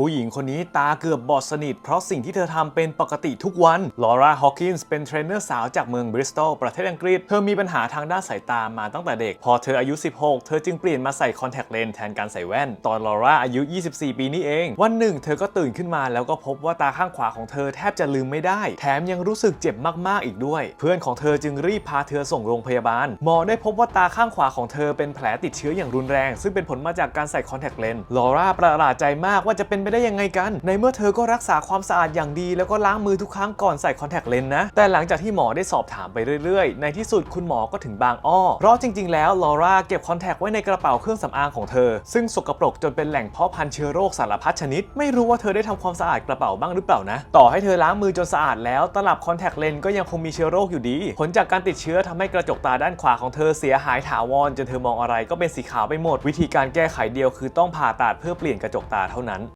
ผู้หญิงคนนี้ตาเกือบบอดสนิทเพราะสิ่งที่เธอทำเป็นปกติทุกวันลอร่าฮอ w กินส์เป็นเทรนเนอร์สาวจากเมืองบริสตอลประเทศอังกฤษ เธอมีปัญหาทางด้านสายตามาตั้งแต่เด็ก พอเธออายุ 16 เธอจึงเปลี่ยนมาใส่คอนแทคเลนส์แทนการใส่แว่น ตอนลอร่าอายุ 24 ปีนี้เอง วันหนึ่งเธอก็ตื่นขึ้นมาแล้วก็พบว่าตาข้างขวาของเธอแทบจะลืมไม่ได้ แถมยังรู้สึกเจ็บมากๆอีกด้วย เพื่อนของเธอจึงรีบพาเธอส่งโรงพยาบาลหมอได้พบว่าตาข้างขวาของเธอเป็นแผลติดเชื้ออย่างรุนแรง ซึ่งเป็นผลมาจากการใส่คอนแทคเลนส์ลอร่าประหลาดใจมากว่าจะเป็นไปได้ยังไงกัน ในเมื่อเธอก็รักษาความสะอาดอย่างดี แล้วก็ล้างมือทุกครั้งก่อนใส่คอนแทคเลนส์นะ แต่หลังจากที่หมอได้สอบถามไปเรื่อยๆ ในที่สุดคุณหมอก็ถึงบางอ้อ เพราะจริงๆ แล้วลอร่าเก็บคอนแทคไว้ในกระเป๋าเครื่องสำอางของเธอ ซึ่งสกปรกจนเป็นแหล่งเพาะพันธุ์เชื้อโรคสารพัดชนิด ไม่รู้ว่าเธอได้ทำความสะอาดกระเป๋าบ้างหรือเปล่านะ ต่อให้เธอล้างมือจนสะอาดแล้ว ตลับคอนแทคเลนส์ก็ยังคงมีเชื้อโรคอยู่ดี ผลจากการติดเชื้อทำให้กระจกตาด้านขวาของเธอเสียหายถาวรจนเธอมองอะไรก็เป็นสีขาวไปหมด วิธีการแก้ไขเดียวคือต้องผ่าตัดเพื่อเปลี่ยนกระจกตาเท่านั้น